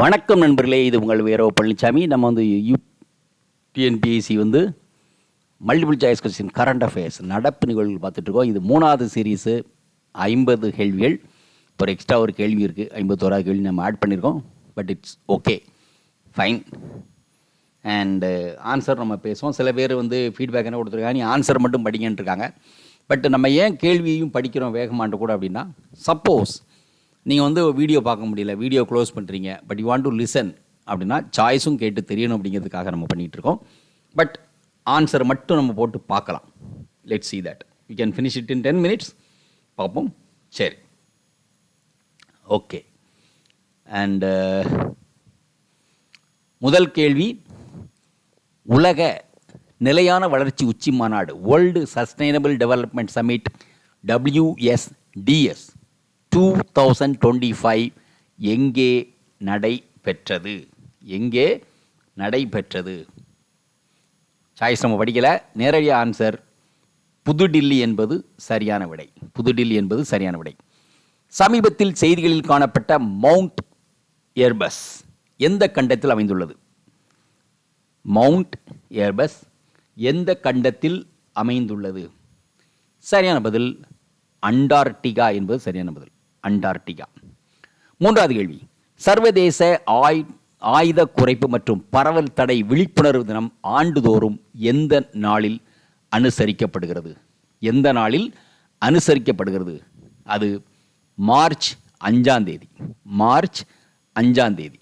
வணக்கம் நண்பர்களே இது உங்கள் வேரோ பழனிசாமி நம்ம வந்து யூ டிஎன்பிஎஸ்சி வந்து multiple choice question current affairs நடப்பு நிகழ்வுகள் பார்த்துட்ருக்கோம் இது மூணாவது சீரீஸு ஐம்பது கேள்விகள். இப்போ ஒரு எக்ஸ்ட்ரா ஒரு கேள்வி இருக்குது ஐம்பத்தோராது கேள்வி நம்ம ஆட் பண்ணியிருக்கோம் but it's okay fine and answer நம்ம பேசுவோம். சில பேர் வந்து ஃபீட்பேக் என்ன கொடுத்துருக்காங்க? நீ ஆன்சர் மட்டும் படிங்கன்ட்டுருக்காங்க பட் நம்ம ஏன் கேள்வியையும் படிக்கிறோம் வேகமான்ட்டு கூட அப்படின்னா சப்போஸ் நீங்கள் வந்து வீடியோ பார்க்க முடியல வீடியோ க்ளோஸ் பண்ணுறீங்க but you want to listen அப்படின்னா சாய்ஸும் கேட்டு தெரியணும் அப்படிங்கிறதுக்காக நம்ம பண்ணிகிட்ருக்கோம் பட் ஆன்சர் மட்டும் நம்ம போட்டு பார்க்கலாம். Let see that you can finish it in ten minutes பார்ப்போம். சரி. ஓகே அண்டு uh, முதல் கேள்வி உலக நிலையான வளர்ச்சி உச்சி மாநாடு world sustainable development summit WSDS two thousand twenty five எங்கே நடைபெற்றது? எங்கே நடைபெற்றது? சாய்ஸ் நம்ம படிக்கலை. நேரடிய ஆன்சர் புதுடில்லி என்பது சரியான விடை. புதுடில்லி என்பது சரியான விடை. சமீபத்தில் செய்திகளில் காணப்பட்ட மவுண்ட் ஏர்பஸ் எந்த கண்டத்தில் அமைந்துள்ளது? மவுண்ட் ஏர்பஸ் எந்த கண்டத்தில் அமைந்துள்ளது? சரியான பதில் அண்டார்டிகா என்பது சரியான பதில். அண்டார்டிகா. மூன்றாவது கேள்வி. சர்வதேச ஆய் ஆயுத குறைப்பு மற்றும் பரவல் தடை விழிப்புணர்வு தினம் ஆண்டுதோறும் எந்த நாளில் அனுசரிக்கப்படுகிறது? எந்த நாளில் அனுசரிக்கப்படுகிறது? அது மார்ச் அஞ்சாம் தேதி. மார்ச் அஞ்சாம் தேதி.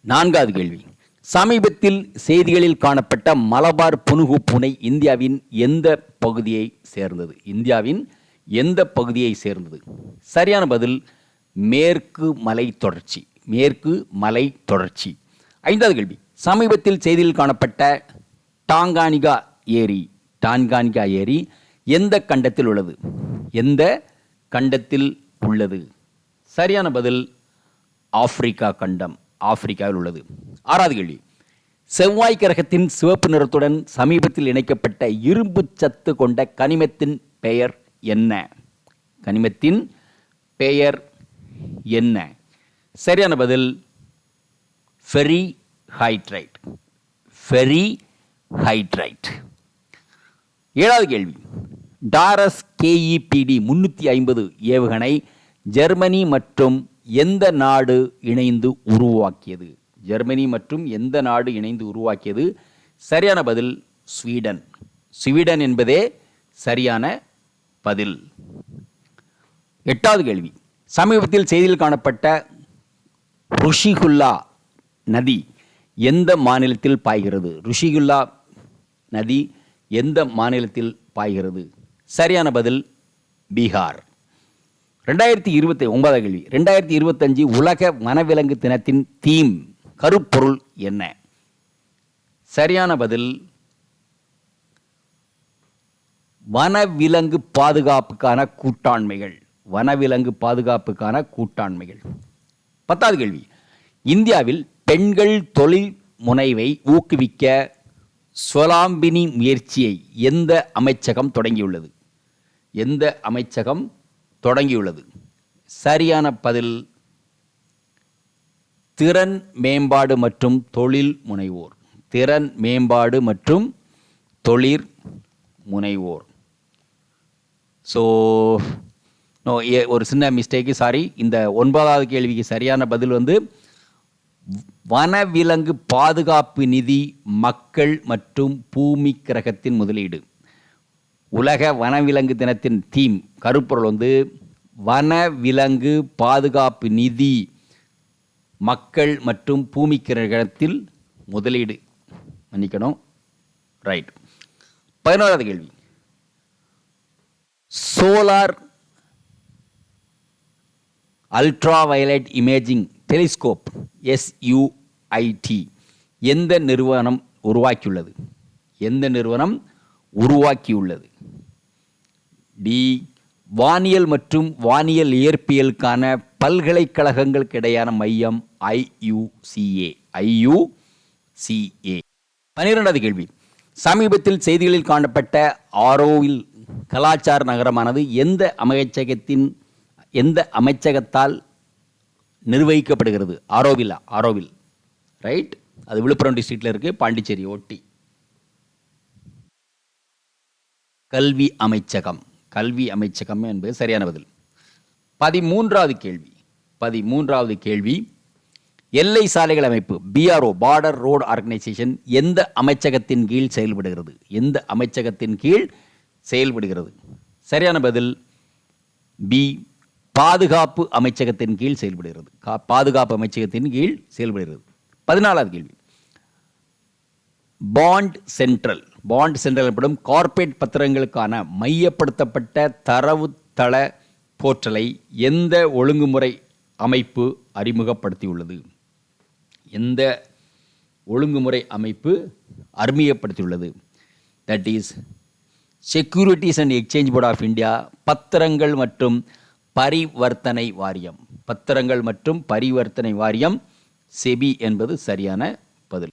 நான்காவது கேள்வி. சமீபத்தில் செய்திகளில் காணப்பட்ட மலபார் புனுகு பூனை இந்தியாவின் எந்த பகுதியை சேர்ந்தது? இந்தியாவின் எந்த பகுதியை சேர்ந்தது? சரியான பதில் மேற்கு மலை தொடர்ச்சி. மேற்கு மலை தொடர்ச்சி. ஐந்தாவது கேள்வி. சமீபத்தில் செய்தியில் காணப்பட்ட டாங்கானிகா ஏரி. டான்கானிகா ஏரி எந்த கண்டத்தில் உள்ளது? எந்த கண்டத்தில் உள்ளது? சரியான பதில் ஆப்பிரிக்கா கண்டம். ஆப்பிரிக்காவில் உள்ளது. ஆறாவது கேள்வி. செவ்வாய் கிரகத்தின் சிவப்பு நிறத்துடன் சமீபத்தில் இணைக்கப்பட்ட இரும்பு சத்து கொண்ட கனிமத்தின் பெயர் என்ன? கனிமத்தின் பெயர் என்ன? சரியான பதில் ஃபெரி ஹைட்ரைட் ஃபெரி ஹைட்ரைட் ஏழாவது கேள்வி. டாரஸ் கேஇபிடி முன்னூற்றி ஐம்பது ஏவுகணை ஜெர்மனி மற்றும் எந்த நாடு இணைந்து உருவாக்கியது? ஜெர்மனி மற்றும் எந்த நாடு இணைந்து உருவாக்கியது? சரியான பதில் ஸ்வீடன். ஸ்வீடன் என்பதே சரியான பதில். எட்டாவது கேள்வி. சமீபத்தில் செய்தியில் காணப்பட்ட ருஷிகுல்லா நதி எந்த மாநிலத்தில் பாய்கிறது? ருஷிகுல்லா நதி எந்த மாநிலத்தில் பாய்கிறது? சரியான பதில் பீகார். ரெண்டாயிரத்தி இருபத்தி ஒன்பதாம் கேள்வி. ரெண்டாயிரத்தி இருபத்தஞ்சு உலக வனவிலங்கு தினத்தின் தீம் கருப்பொருள் என்ன? சரியான பதில் வனவிலங்கு பாதுகாப்புக்கான கூட்டாண்மைகள். வனவிலங்கு பாதுகாப்புக்கான கூட்டாண்மைகள். பத்தாவது கேள்வி. இந்தியாவில் பெண்கள் தொழில் முனைவை ஊக்குவிக்க ஸ்வலாம்பினி முயற்சியை எந்த அமைச்சகம் தொடங்கியுள்ளது? எந்த அமைச்சகம் தொடங்கியுள்ளது? சரியான பதில் திறன் மேம்பாடு மற்றும் தொழில் முனைவோர். திறன் மேம்பாடு மற்றும் தொழில் முனைவோர். ஸோ நோ ஏ ஒரு சின்ன மிஸ்டேக்கு சாரி இந்த ஒன்பதாவது கேள்விக்கு சரியான பதில் வந்து வனவிலங்கு பாதுகாப்பு நிதி மக்கள் மற்றும் பூமி கிரகத்தின் முதலீடு. உலக வனவிலங்கு தினத்தின் தீம் கருப்பொருள் வந்து வனவிலங்கு பாதுகாப்பு நிதி மக்கள் மற்றும் பூமி கிரகத்தில் முதலீடு. மன்னிக்கணும். ரைட் பதினோராவது கேள்வி. Solar ultra violet imaging telescope SUIT எந்த நிறுவனம் உருவாக்கியுள்ளது? எந்த நிறுவனம் உருவாக்கியுள்ளது? டி. வானியல் மற்றும் வானியல் இயற்பியலுக்கான பல்கலைக்கழகங்களுக்கு இடையான மையம் ஐயுசிஏ ஐயுசிஏ பன்னிரெண்டாவது கேள்வி. சமீபத்தில் செய்திகளில் காணப்பட்ட ஆரோவில் கலாச்சார நகரமானது எந்த அமைச்சகத்தின் எந்த அமைச்சகத்தால் நிர்வகிக்கப்படுகிறது? ஆரோவில் ஆரோவில். ரைட் அது விழுப்புரம் டிஸ்ட்ரிக்டில் இருக்குது பாண்டிச்சேரி ஒட்டி கல்வி அமைச்சகம். கல்வி அமைச்சகம் என்பது சரியான பதில். பதிமூன்றாவது கேள்வி. பதிமூன்றாவது கேள்வி எல்லை சாலைகள் அமைப்பு பிஆர்ஓ பார்டர் ரோடு ஆர்கனைசேஷன் எந்த அமைச்சகத்தின் கீழ் செயல்படுகிறது? எந்த அமைச்சகத்தின் கீழ் செயல்படுகிறது? சரியான பதில் பி பாதுகாப்பு அமைச்சகத்தின் கீழ் செயல்படுகிறது. கா- பாதுகாப்பு அமைச்சகத்தின் கீழ் செயல்படுகிறது. பதினாலாவது கேள்வி. பாண்ட் சென்ட்ரல் பாண்ட் சென்ட்ரல் எனப்படும் கார்ப்பரேட் பத்திரங்களுக்கான மையப்படுத்தப்பட்ட தரவுத்தள போர்ட்டலை எந்த ஒழுங்குமுறை அமைப்பு அறிமுகப்படுத்தியுள்ளது? எந்த ஒழுங்குமுறை அமைப்பு அறிமுகப்படுத்தியுள்ளது that is securities and exchange board of India பத்திரங்கள் மற்றும் பரிவர்த்தனை வாரியம். பத்திரங்கள் மற்றும் பரிவர்த்தனை வாரியம் செபி என்பது சரியான பதில்.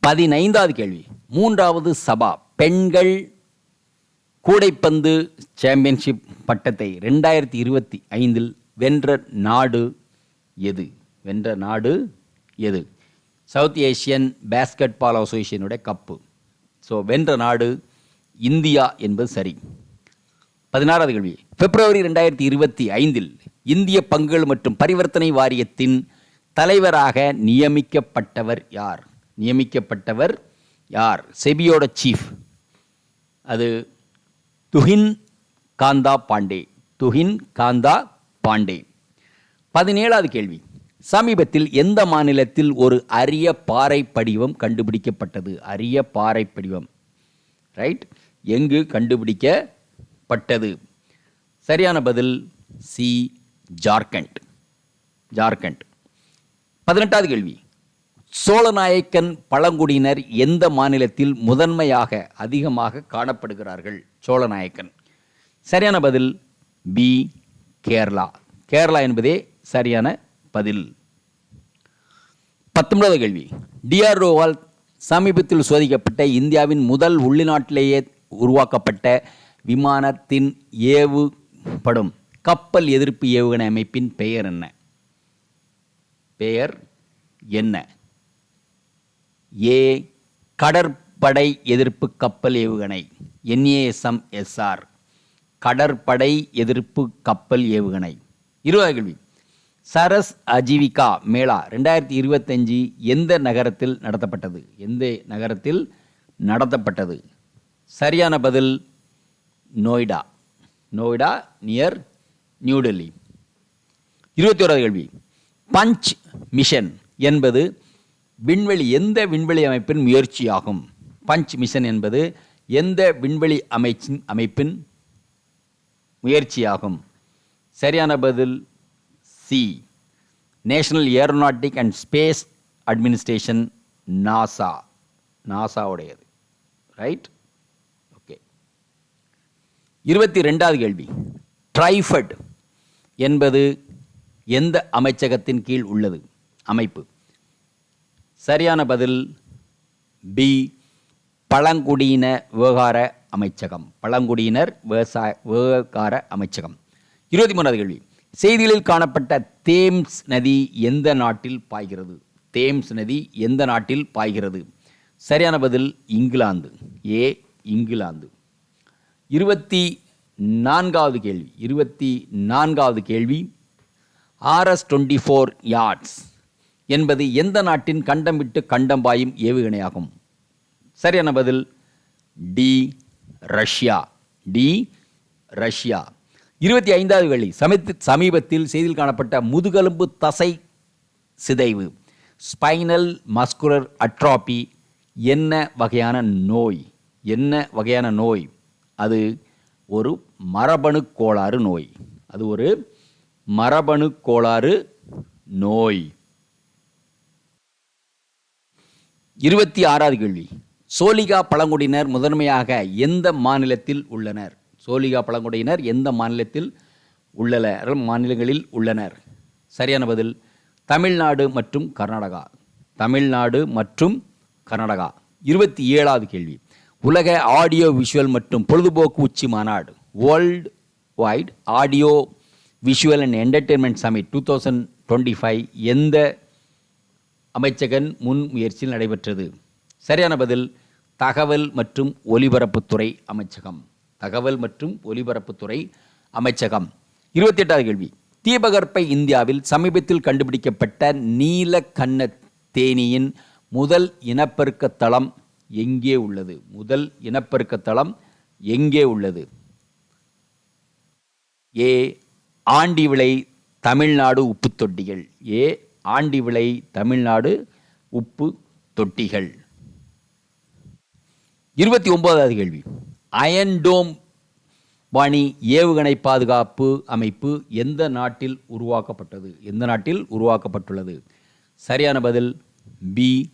பதினைந்தாவது கேள்வி. மூன்றாவது சபா பெண்கள் கூடைப்பந்து சாம்பியன்ஷிப் பட்டத்தை ரெண்டாயிரத்தி இருபத்தி ஐந்தில் வென்ற நாடு எது? வென்ற நாடு எது? சவுத் ஏஷியன் பேஸ்கெட் பால் அசோசியேஷனுடைய கப்பு. ஸோ வென்ற நாடு இந்தியா என்பது சரி. பதினாறாவது கேள்வி. பிப்ரவரி ரெண்டாயிரத்தி இருபத்தி ஐந்தில் இந்திய பங்குகள் மற்றும் பரிவர்த்தனை வாரியத்தின் தலைவராக நியமிக்கப்பட்டவர் யார்? நியமிக்கப்பட்டவர் யார்? செபியோட சீஃப் அது துஹின் காந்தா பாண்டே. துஹின் காந்தா பாண்டே. பதினேழாவது கேள்வி. சமீபத்தில் எந்த மாநிலத்தில் ஒரு அரிய பாறை படிவம் கண்டுபிடிக்கப்பட்டது? அரிய பாறை படிவம் ரைட் எங்கு கண்டுபிடிக்கப்பட்டது? சரியான பதில் சி ஜார்க்கண்ட். ஜார்க்கண்ட். பதினெட்டாவது கேள்வி. சோழநாயக்கன் பழங்குடியினர் எந்த மாநிலத்தில் முதன்மையாக அதிகமாக காணப்படுகிறார்கள்? சோழநாயக்கன். சரியான பதில் பி கேரளா. கேரளா என்பதே சரியான பதில். பத்தொன்பது கேள்வி. டிஆர்ஓவால் சமீபத்தில் சோதிக்கப்பட்ட இந்தியாவின் முதல் உள்நாட்டிலேயே உருவாக்கப்பட்ட விமானத்தின் ஏவுபடும் கப்பல் எதிர்ப்பு ஏவுகணை அமைப்பின் பெயர் என்ன? பெயர் என்ன? ஏ கடற்படை எதிர்ப்பு கப்பல் ஏவுகணை என்ஏஎஸ்எம் எஸ்ஆர். கடற்படை எதிர்ப்பு கப்பல் ஏவுகணை. இருபது கேள்வி. சரஸ் அஜீவிகா மேளா ரெண்டாயிரத்தி இருபத்தஞ்சி எந்த நகரத்தில் நடத்தப்பட்டது? எந்த நகரத்தில் நடத்தப்பட்டது? சரியான பதில் நோய்டா. நோய்டா நியர் நியூடெல்லி இருபத்தி ஓராவது கேள்வி. பஞ்ச் மிஷன் என்பது விண்வெளி எந்த விண்வெளி அமைப்பின் முயற்சியாகும்? பஞ்ச் மிஷன் என்பது எந்த விண்வெளி அமைச்சின் அமைப்பின் முயற்சியாகும்? சரியான பதில் C national aeronautic and space administration NASA நாசாவுடையது right okay இருபத்தி ரெண்டாவது கேள்வி. ட்ரைஃபட் என்பது எந்த அமைச்சகத்தின் கீழ் உள்ளது? அமைப்பு. சரியான பதில் பி பழங்குடியின விவகார அமைச்சகம். பழங்குடியினர் விவசாய விவகார அமைச்சகம். இருபத்தி மூணாவது கேள்வி. செய்திகளில் காணப்பட்ட தேம்ஸ் நதி எந்த நாட்டில் பாய்கிறது? தேம்ஸ் நதி எந்த நாட்டில் பாய்கிறது? சரியான பதில் இங்கிலாந்து. ஏ இங்கிலாந்து. இருபத்தி நான்காவது கேள்வி. இருபத்தி நான்காவது கேள்வி. ஆர்எஸ் டுவெண்ட்டி ஃபோர் யார்ட்ஸ் என்பது எந்த நாட்டின் கண்டம் விட்டு கண்டம் பாயும் ஏவுகணையாகும்? சரியான பதில் டி ரஷ்யா. D Russia. இருபத்தி ஐந்தாவது வெள்ளி. சமீப சமீபத்தில் செய்தியில் காணப்பட்ட முதுகெலும்பு தசை சிதைவு ஸ்பைனல் மஸ்குலர் அட்ராபி என்ன வகையான நோய் என்ன வகையான நோய்? அது ஒரு மரபணு கோளாறு நோய். அது ஒரு மரபணு கோளாறு நோய். இருபத்தி ஆறாவது கேள்வி. சோலிகா பழங்குடியினர் முதன்மையாக எந்த மாநிலத்தில் உள்ளனர்? சோலிகா பழங்குடியினர் எந்த மாநிலத்தில் உள்ளனர் மாநிலங்களில் உள்ளனர்? சரியான பதில் தமிழ்நாடு மற்றும் கர்நாடகா. தமிழ்நாடு மற்றும் கர்நாடகா. இருபத்தி ஏழாவது கேள்வி. உலக ஆடியோ விஷுவல் மற்றும் பொழுதுபோக்கு உச்சி மாநாடு world wide audio visual and entertainment summit two thousand twenty five எந்த அமைச்சகன் முன் முயற்சியில் நடைபெற்றது? சரியான பதில் தகவல் மற்றும் ஒலிபரப்புத்துறை அமைச்சகம். தகவல் மற்றும் ஒலிபரப்புத்துறை அமைச்சகம். இருபத்தி எட்டாவது கேள்வி. தீபகற்பை இந்தியாவில் சமீபத்தில் கண்டுபிடிக்கப்பட்ட நீலக்கண்ண தேனியின் முதல் இனப்பெருக்க தளம் எங்கே உள்ளது? முதல் இனப்பெருக்க தளம் எங்கே உள்ளது? ஏ ஆண்டி விளை தமிழ்நாடு உப்பு தொட்டிகள். ஏ ஆண்டி விளை தமிழ்நாடு உப்பு தொட்டிகள். இருபத்தி ஒன்பதாவது கேள்வி. அயன்டோம் வாணி ஏவுகணை பாதுகாப்பு அமைப்பு எந்த நாட்டில் உருவாக்கப்பட்டது? எந்த நாட்டில் உருவாக்கப்பட்டுள்ளது? சரியான பதில் பி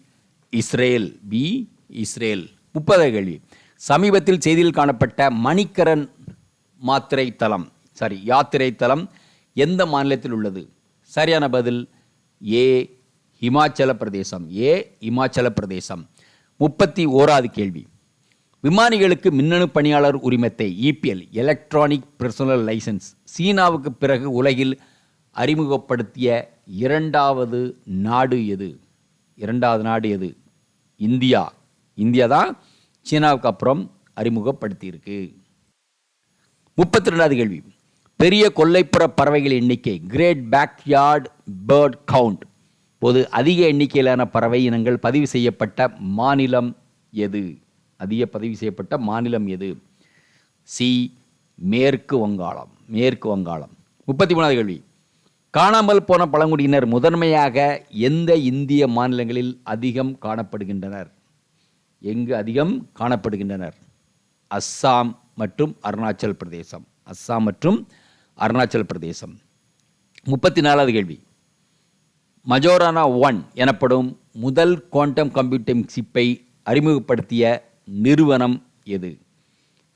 இஸ்ரேல். B Israel. முப்பதாவது கேள்வி. சமீபத்தில் செய்தியில் காணப்பட்ட மணிக்கரன் மாத்திரை தலம் சாரி யாத்திரை தலம் எந்த மாநிலத்தில் உள்ளது? சரியான பதில் ஏ இமாச்சல பிரதேசம். ஏ இமாச்சல பிரதேசம். முப்பத்தி ஓராவது கேள்வி. விமானிகளுக்கு மின்னணு பணியாளர் உரிமத்தை இபிஎல் எலக்ட்ரானிக் பர்சனல் லைசன்ஸ் சீனாவுக்கு பிறகு உலகில் அறிமுகப்படுத்திய இரண்டாவது நாடு எது? இரண்டாவது நாடு எது? இந்தியா. இந்தியா தான் சீனாவுக்கு அப்புறம் அறிமுகப்படுத்தியிருக்கு. முப்பத்தி ரெண்டாவது கேள்வி. பெரிய கொல்லைப்புற பறவைகள் எண்ணிக்கை கிரேட் பேக்யார்ட் பேர்ட் கவுண்ட் போது அதிக எண்ணிக்கையிலான பறவை இனங்கள் பதிவு செய்யப்பட்ட மாநிலம் எது? அதிக பதிவு செய்யப்பட்ட மாநிலம் எது? சி மேற்கு வங்காளம் மேற்கு வங்காளம். முப்பத்தி மூணாவது கேள்வி. காணாமல் போன பழங்குடியினர் முதன்மையாக எந்த இந்திய மாநிலங்களில் அதிகம் காணப்படுகின்றனர்? எங்கு அதிகம் காணப்படுகின்றனர்? அஸ்ஸாம் மற்றும் அருணாச்சல் பிரதேசம். அஸ்ஸாம் மற்றும் அருணாச்சல் பிரதேசம். முப்பத்தி நாலாவது கேள்வி. மஜோரானா ஒன் எனப்படும் முதல் குவாண்டம் கம்ப்யூட்டிங் சிப்பை அறிமுகப்படுத்திய நிறுவனம் எது?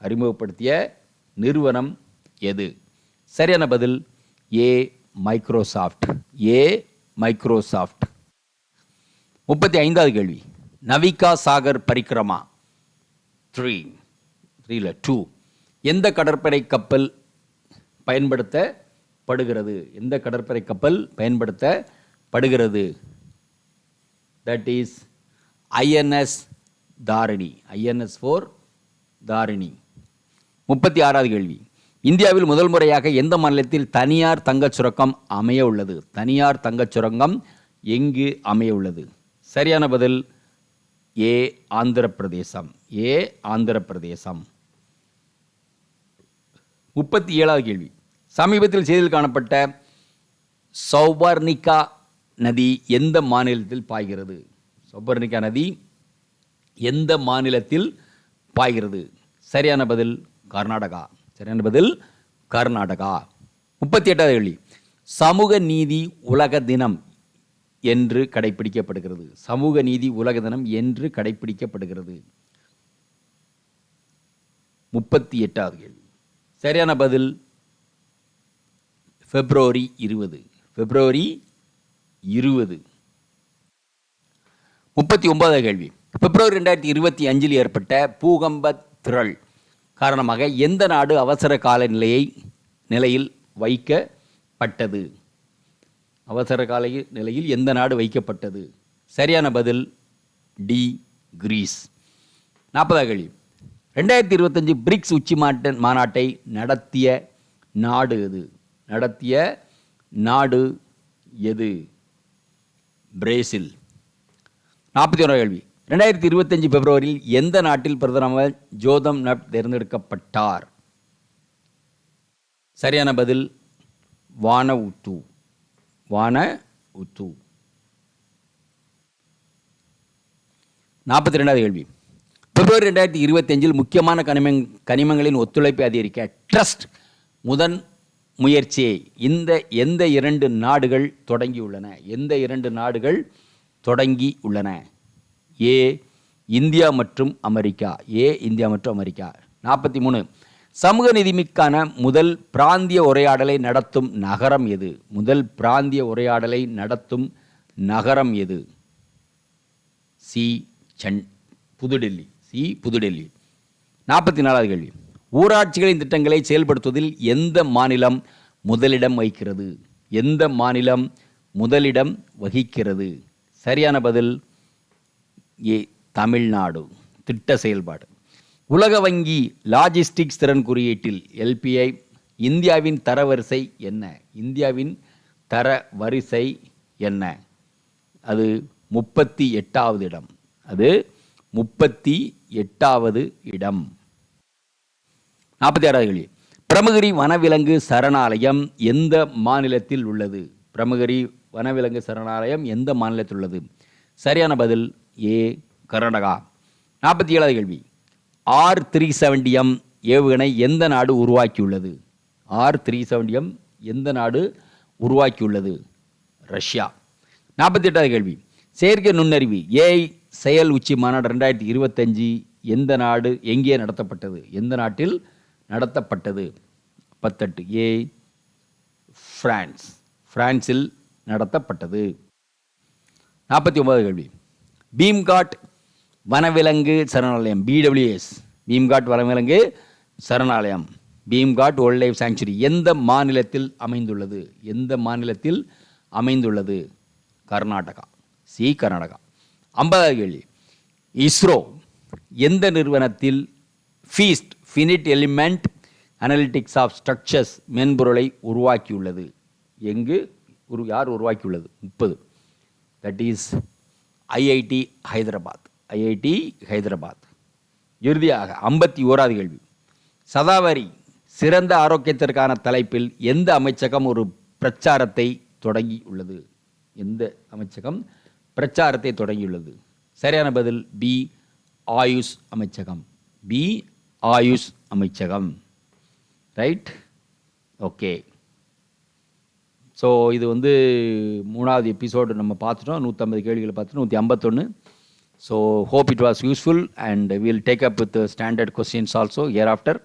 அறிமுகப்படுத்திய நிறுவனம் எது? சரியான பதில் ஏ மைக்ரோசாஃப்ட் ஏ மைக்ரோசாஃப்ட் முப்பத்தி ஐந்தாவது கேள்வி. நவிகா சாகர் பரிக்ரமா த்ரீ த்ரீல டூ எந்த கடற்படை கப்பல் பயன்படுத்தப்படுகிறது? எந்த கடற்படை கப்பல் பயன்படுத்தப்படுகிறது? That is INS Tarini INS four Tarini. முப்பத்தி ஆறாவது கேள்வி. இந்தியாவில் முதல் முறையாக எந்த மாநிலத்தில் தனியார் தங்கச் சுரங்கம் அமைய உள்ளது? தனியார் தங்கச் சுரங்கம் எங்கு அமைய உள்ளது? சரியான பதில் ஏ ஆந்திர பிரதேசம் ஏ ஆந்திர பிரதேசம் முப்பத்தி ஏழாவது கேள்வி. சமீபத்தில் செய்தியில் காணப்பட்ட சௌபர்ணிகா நதி எந்த மாநிலத்தில் பாய்கிறது? சௌபர்ணிகா நதி எந்த மாநிலத்தில் பாய்கிறது? சரியான பதில் கர்நாடகா. சரியான பதில் கர்நாடகா. முப்பத்தி எட்டாவது கேள்வி. சமூக நீதி உலக தினம் என்று கடைபிடிக்கப்படுகிறது சமூக நீதி உலக தினம் என்று கடைபிடிக்கப்படுகிறது முப்பத்தி எட்டாவது கேள்வி. சரியான பதில் பிப்ரவரி இருபது. பிப்ரவரி இருபது. முப்பத்தி ஒன்பதாவது கேள்வி. பிப்ரவரி ரெண்டாயிரத்தி இருபத்தி அஞ்சில் ஏற்பட்ட பூகம்ப திரள் காரணமாக எந்த நாடு அவசர கால நிலையை நிலையில் வைக்கப்பட்டது? அவசர கால நிலையில் எந்த நாடு வைக்கப்பட்டது? சரியான பதில் டி. கிரீஸ். நாற்பதாக கேள்வி. ரெண்டாயிரத்தி இருபத்தஞ்சு பிரிக்ஸ் உச்சி மாட்ட மாநாட்டை நடத்திய நாடு எது? நடத்திய நாடு எது? பிரேசில். நாற்பத்தி ஒன்றாம் கேள்வி. ரெண்டாயிரத்தி இருபத்தஞ்சு பிப்ரவரியில் எந்த நாட்டில் பிரதமர் ஜோதம் நப் தேர்ந்தெடுக்கப்பட்டார்? சரியான பதில் வான உத்து வான உத்து நாற்பத்தி ரெண்டாவது கேள்வி. பிப்ரவரி ரெண்டாயிரத்தி இருபத்தஞ்சில் முக்கியமான கனிம கனிமங்களின் ஒத்துழைப்பை அதிகரிக்க ட்ரஸ்ட் முதன் முயற்சியை. இந்த எந்த இரண்டு நாடுகள் தொடங்கியுள்ளன? எந்த இரண்டு நாடுகள் தொடங்கி உள்ளன ஏ இந்தியா மற்றும் அமெரிக்கா. ஏ இந்தியா மற்றும் அமெரிக்கா. நாற்பத்தி மூணு. சமூக நிதிமிக்கான முதல் பிராந்திய உரையாடலை நடத்தும் நகரம் எது? முதல் பிராந்திய உரையாடலை நடத்தும் நகரம் எது? சி சென் புதுடெல்லி. சி புதுடெல்லி. நாற்பத்தி நாலாவது கேள்வி. ஊராட்சிகளின் திட்டங்களை செயல்படுத்துவதில் எந்த மாநிலம் முதலிடம் வகிக்கிறது? எந்த மாநிலம் முதலிடம் வகிக்கிறது? சரியான பதில் ஏ தமிழ்நாடு திட்ட செயல்பாடு. உலக வங்கி லாஜிஸ்டிக்ஸ் திறன் குறியீட்டில் எல்பிஐ இந்தியாவின் தரவரிசை என்ன? இந்தியாவின் தர வரிசை என்ன? அது முப்பத்தி எட்டாவது இடம். அது முப்பத்தி எட்டாவது இடம். நாற்பத்தி ஆறாவது கேள்வி. பிரமகிரி வனவிலங்கு சரணாலயம் எந்த மாநிலத்தில் உள்ளது? பிரமகிரி வனவிலங்கு சரணாலயம் எந்த மாநிலத்தில் உள்ளது? சரியான பதில் ஏ கர்நாடகா. நாற்பத்தி ஏழாவது கேள்வி. ஆர் த்ரீ செவன்டிஎம் ஏவுகணை எந்த நாடு உருவாக்கியுள்ளது? ஆர் த்ரீ செவன்டிஎம் எந்த நாடு உருவாக்கியுள்ளது? ரஷ்யா. நாற்பத்தி எட்டாவது கேள்வி. செயற்கை நுண்ணறிவு ஏஐ செயல் உச்சி மாநாடு ரெண்டாயிரத்தி இருபத்தஞ்சி எந்த நாடு எங்கே நடத்தப்பட்டது? எந்த நாட்டில் நடத்தப்பட்டது? பத்தெட்டு ஏ ஃப்ரான்ஸ். பிரான்சில் நடத்தப்பட்டது. நாற்பத்தி ஒன்பது கேள்வி. பீம்காட் வனவிலங்கு சரணாலயம் பிடபிள்யூஎஸ் பீம்காட் வனவிலங்கு சரணாலயம். பீம்காட் வைல்ட் லைஃப் சாங்சுரி எந்த மாநிலத்தில் அமைந்துள்ளது? எந்த மாநிலத்தில் அமைந்துள்ளது? கர்நாடகா. சி கர்நாடகா. ஐம்பதாவது கேள்வி. இஸ்ரோ எந்த நிறுவனத்தில் FEAST finite element analytics of structures மென்பொருளை உருவாக்கியுள்ளது? எங்கு? உரு யார் உருவாக்கியுள்ளது? முப்பது. That is IIT Hyderabad. IIT Hyderabad. இறுதியாக ஐம்பத்தி ஓராவது கேள்வி. சதாவரி சிறந்த ஆரோக்கியத்திற்கான தலைப்பில் எந்த அமைச்சகம் ஒரு பிரச்சாரத்தை தொடங்கியுள்ளது? எந்த அமைச்சகம் பிரச்சாரத்தை தொடங்கியுள்ளது? சரியான பதில் பி ஆயுஷ் அமைச்சகம். பி ஆயுஷ் அமைச்சகம். ரைட்? ஓகே. ஸோ இது வந்து மூணாவது எபிசோடு நம்ம பார்த்துட்டோம். நூற்றம்பது கேள்விகளை பார்த்துட்டோம் நூற்றி ஐம்பத்தொன்று so hope it was useful and will take up with standard questions also year after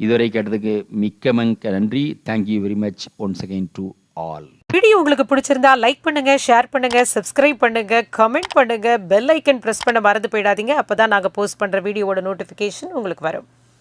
இதுவரை கேட்டதுக்கு மிக்க மிக்க நன்றி. Thank you very much once again to all video உங்களுக்கு பிடிச்சிருந்தா லைக் பண்ணுங்க ஷேர் பண்ணுங்க சப்ஸ்கிரைப் பண்ணுங்க கமெண்ட் பண்ணுங்க பெல் ஐக்கன் ப்ரெஸ் பண்ண மறந்து போயிடாதீங்க. அப்பதான் நாங்கள் போஸ்ட் பண்ணுற வீடியோவோட நோட்டிஃபிகேஷன் உங்களுக்கு வரும்.